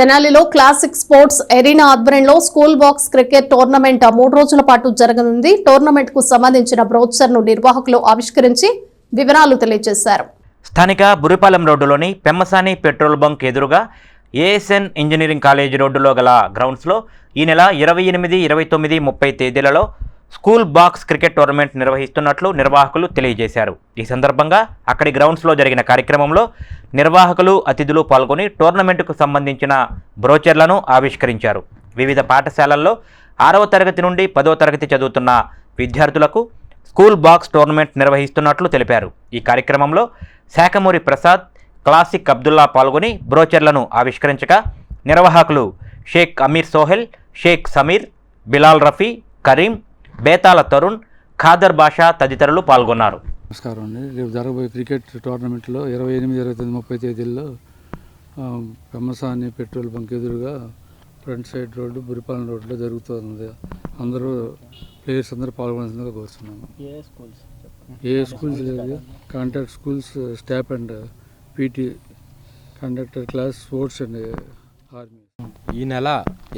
తెనాలిలో classic sports arena ఆధ్వర్యంలో school box cricket tournament మూడు రోజుల పాటు జరగనుంది. టోర్నమెంట్కు సంబంధించిన బ్రోచర్ను నిర్వాహకులు ఆవిష్కరించి వివరాలు తెలియజేశారు. స్థానిక బురిపాలెం రోడ్డులోని పెమ్మసాని పెట్రోల్ బంక్ ఎదురుగా ఏఎస్ఎన్ ఇంజనీరింగ్ కాలేజీ రోడ్డులో గల గ్రౌండ్స్లో ఈ నెల ఇరవై ఎనిమిది ఇరవై తొమ్మిది ముప్పై తేదీలలో స్కూల్ బాక్స్ క్రికెట్ టోర్నమెంట్ నిర్వహిస్తున్నట్లు నిర్వాహకులు తెలియజేశారు. ఈ సందర్భంగా అక్కడి గ్రౌండ్స్లో జరిగిన కార్యక్రమంలో నిర్వాహకులు అతిథులు పాల్గొని టోర్నమెంటుకు సంబంధించిన బ్రోచర్లను ఆవిష్కరించారు. వివిధ పాఠశాలల్లో ఆరవ తరగతి నుండి పదవ తరగతి చదువుతున్న విద్యార్థులకు స్కూల్ బాక్స్ టోర్నమెంట్ నిర్వహిస్తున్నట్లు తెలిపారు. ఈ కార్యక్రమంలో శాఖమూరి ప్రసాద్ క్లాసిక్ అబ్దుల్లా పాల్గొని బ్రోచర్లను ఆవిష్కరించగా నిర్వాహకులు షేక్ అమీర్ సోహెల్ షేక్ సమీర్ బిలాల్ రఫీ కరీం బేతాల తరుణ్ ఖాదర్ బాషా తదితరులు పాల్గొన్నారు. నమస్కారం అండి. రేపు జరగబోయే క్రికెట్ టోర్నమెంట్లో ఇరవై ఎనిమిది ఇరవై తొమ్మిది ముప్పై తేదీల్లో ఆ, పెమ్మసాని పెట్రోల్ బంక్ ఎదురుగా ఫ్రంట్ సైడ్ రోడ్డు బురిపాలెం రోడ్లో జరుగుతుంది. అందరూ ప్లేయర్స్ అందరూ పాల్గొనాల్సిందిగా కోరుతున్నాము ఏ స్కూల్స్? లేదు contact schools staff and PT conductor class sports and army. ఈ నెల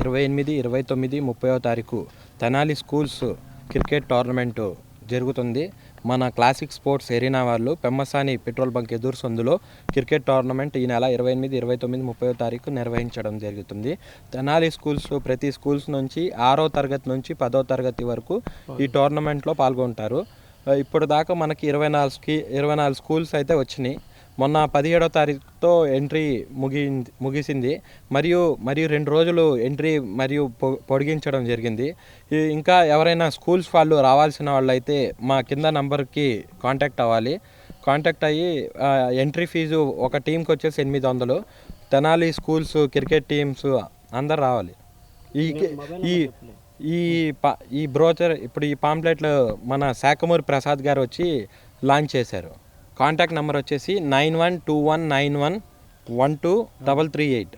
ఇరవై ఎనిమిది ఇరవై తొమ్మిది ముప్పైవ తారీఖు తెనాలి స్కూల్స్ క్రికెట్ టోర్నమెంటు జరుగుతుంది. మన క్లాసిక్ స్పోర్ట్స్ ఎరీనా వాళ్ళు పెమ్మసాని పెట్రోల్ బంక్ ఎదురు సందులో క్రికెట్ టోర్నమెంట్ ఈ నెల ఇరవై ఎనిమిది ఇరవై తొమ్మిది ముప్పై తారీఖు నిర్వహించడం జరుగుతుంది. తెనాలి స్కూల్స్ ప్రతి స్కూల్స్ నుంచి ఆరో తరగతి నుంచి పదో తరగతి వరకు ఈ టోర్నమెంట్లో పాల్గొంటారు. ఇప్పుడు దాకా మనకి ఇరవై నాలుగు స్కీ ఇరవై నాలుగు స్కూల్స్ అయితే వచ్చినాయి. మొన్న పదిహేడో తారీఖుతో ఎంట్రీ ముగి ముగిసింది. మరియు మరియు రెండు రోజులు ఎంట్రీ మరియు పొ- పొడిగించడం జరిగింది. ఈ- ఇంకా ఎవరైనా స్కూల్స్ వాళ్ళు రావాల్సిన వాళ్ళు అయితే మా కింద నంబర్కి కాంటాక్ట్ అవ్వాలి. కాంటాక్ట్ అయ్యి ఎంట్రీ ఫీజు ఒక టీంకి వచ్చేసి ఎనిమిది వందలు. తెనాలి స్కూల్స్ క్రికెట్ టీమ్స్ అందరు రావాలి. ఈ ఈ ఈ పా ఈ బ్రోచర్ ఇప్పుడు ఈ పాంప్లెట్లు మన శాఖమూరి ప్రసాద్ గారు వచ్చి లాంచ్ చేశారు. కాంటాక్ట్ నెంబర్ వచ్చేసి nine one two one nine one one two double three eight.